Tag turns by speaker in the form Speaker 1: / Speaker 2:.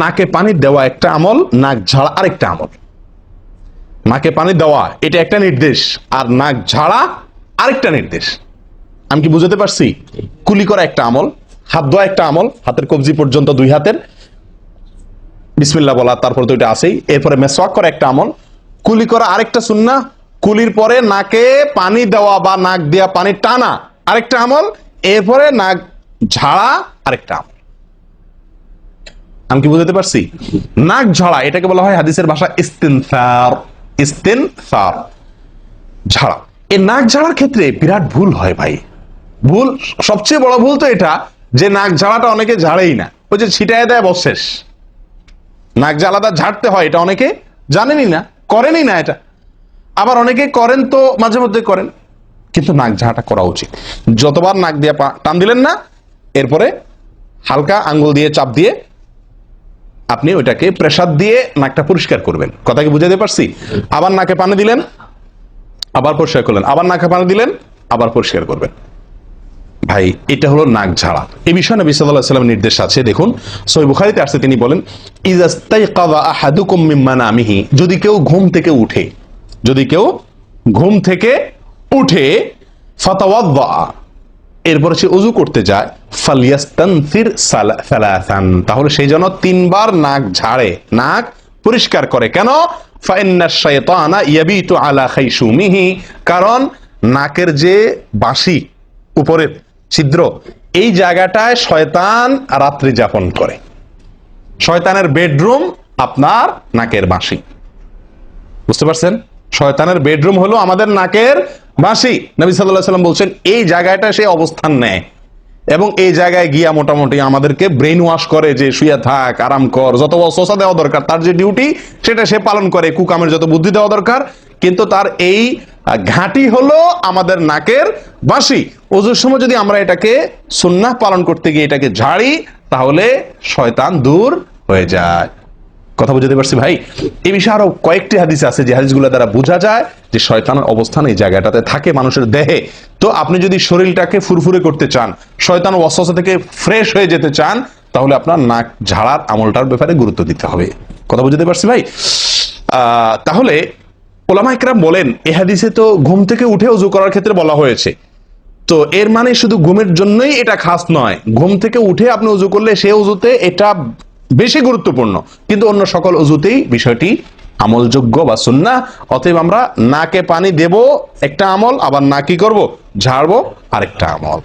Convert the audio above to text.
Speaker 1: নাকে পানি দেওয়া একটা আমল, নাক ঝাড়া আরেকটা আমল। নাকে পানি দেওয়া, এটা একটা নির্দেশ, আর নাক ঝাড়া আরেকটা নির্দেশ। আমি কি বুঝাতে পারছি? কুলি করা একটা আমল, হাত ধোয়া একটা আমল, হাতের কবজি পর্যন্ত দুই হাতের। বিসমিল্লাহ বলা, তারপর তো এটা আছেই। এরপরে মেসওয়াক করা একটা আমল, কুলি করা আরেকটা সুন্না কুলির পরে নাকে পানি দেওয়া বা নাক দেওয়া পানি টানা আরেকটা আমল, এরপরে নাক ঝাড়া আরেকটা আমল। আমি কি বুঝতে পারছি? নাক ঝাড়া, এটাকে বলা হয় হাদিসের ভাষা ইস্তিনসার ইস্তিনসার ঝাড়া। এই নাক ঝাড়ার ক্ষেত্রে বিরাট ভুল হয় ভাই। ভুল, সবচেয়ে বড় ভুল তো এটা যে নাক ঝাড়াটা অনেকে ঝাড়েই না। ওই যে ছিটায় দেয় বশেষ নাক যে আলাদা ঝাড়তে হয়, এটা অনেকে জানেনই না, করেনই না এটা। আবার অনেকে করেন তো মাঝে মধ্যে করেন, কিন্তু নাক ঝাড়াটা করা উচিত। যতবার নাক দিয়ে টান দিলেন না, এরপরে হালকা আঙ্গুল দিয়ে চাপ দিয়ে আপনি ওইটাকে প্রেসার দিয়ে নাকটা পরিষ্কার করবেন। কথা কি বুঝাতে পারছি? আবার নাকে পানি দিলেন, আবার পরিষ্কার করলেন, আবার নাকে পানি দিলেন, আবার পরিষ্কার করবেন। ভাই, এটা হলো নাক ঝাড়া। এই বিষয়ে নবী আলাইহি ওয়াসাল্লামের নির্দেশ আছে। দেখুন, সহিহ বুখারীতে আসছে, তিনি বলেন ইজাস্তাইকাযা আহাদুকুম মিন মানামিহি যদি কেউ ঘুম থেকে উঠে, যদি কেউ ঘুম থেকে উঠে ফাতাওয়াদ্দা এরপরে সে উজু করতে যায়। ফালিয়াস্তানসির সালা- সালাসান। তাহলে সেই জন্য তিনবার নাক ঝাড়ে। নাক পরিষ্কার করে। কেন? আলা কারণ নাকের যে বাঁশি, উপরের ছিদ্র, এই জায়গাটায় শয়তান রাত্রি যাপন করে। শয়তানের বেডরুম আপনার নাকের বাঁশি। বুঝতে পারছেন? শয়তানের বেডরুম হলো আমাদের নাকের বাঁশি নবী সাল্লাহ সাল্লাম বলছেন, এই জায়গাটা সে অবস্থান নেয় এবং এই জায়গায় গিয়া মোটামুটি আমাদেরকে ব্রেন ওয়াশ করে যে শুয়ে থাক, আরাম কর, যত অসোসা দেওয়া দরকার, তার যে ডিউটি সেটা সে পালন করে, কুকামের যত বুদ্ধি দেওয়া দরকার। কিন্তু তার এই ঘাঁটি হলো আমাদের নাকের বাঁশি ওজুর সময় যদি আমরা এটাকে সুন্নাহ পালন করতে গিয়ে এটাকে ঝাড়ি, তাহলে শয়তান দূর হয়ে যায়। কথা বুঝতে পারছি ভাই? এই বিষয়ে আরও কয়েকটি হাদিস আছে, যে হাদিসগুলো দ্বারা বোঝা যায় যে শয়তানের অবস্থান এই জায়গাটাতে থাকে মানুষের দেহে। তো আপনি যদি শরীরটাকে ফুরফুরে করতে চান, শয়তান ওয়াসওয়াসা থেকে ফ্রেশ হয়ে যেতে চান, তাহলে আপনার নাক ঝাড়ার আমলটার ব্যাপারে গুরুত্ব দিতে হবে। কথা বুঝতে পারছি ভাই? তাহলে ওলামা ইকরাম বলেন, এ হাদিসে তো ঘুম থেকে উঠে উজু করার ক্ষেত্রে বলা হয়েছে। তো এর মানে শুধু ঘুমের জন্যই এটা খাস নয়, ঘুম থেকে উঠে আপনি উজু করলে সে উজুতে এটা বেশি গুরুত্বপূর্ণ। কিন্তু অন্য সকল অজুতেই বিষয়টি আমলযোগ্য বা সুন্না অতএব আমরা নাকে পানি দেব, একটা আমল, আবার না কি করব, ঝাড়বো, আরেকটা আমল।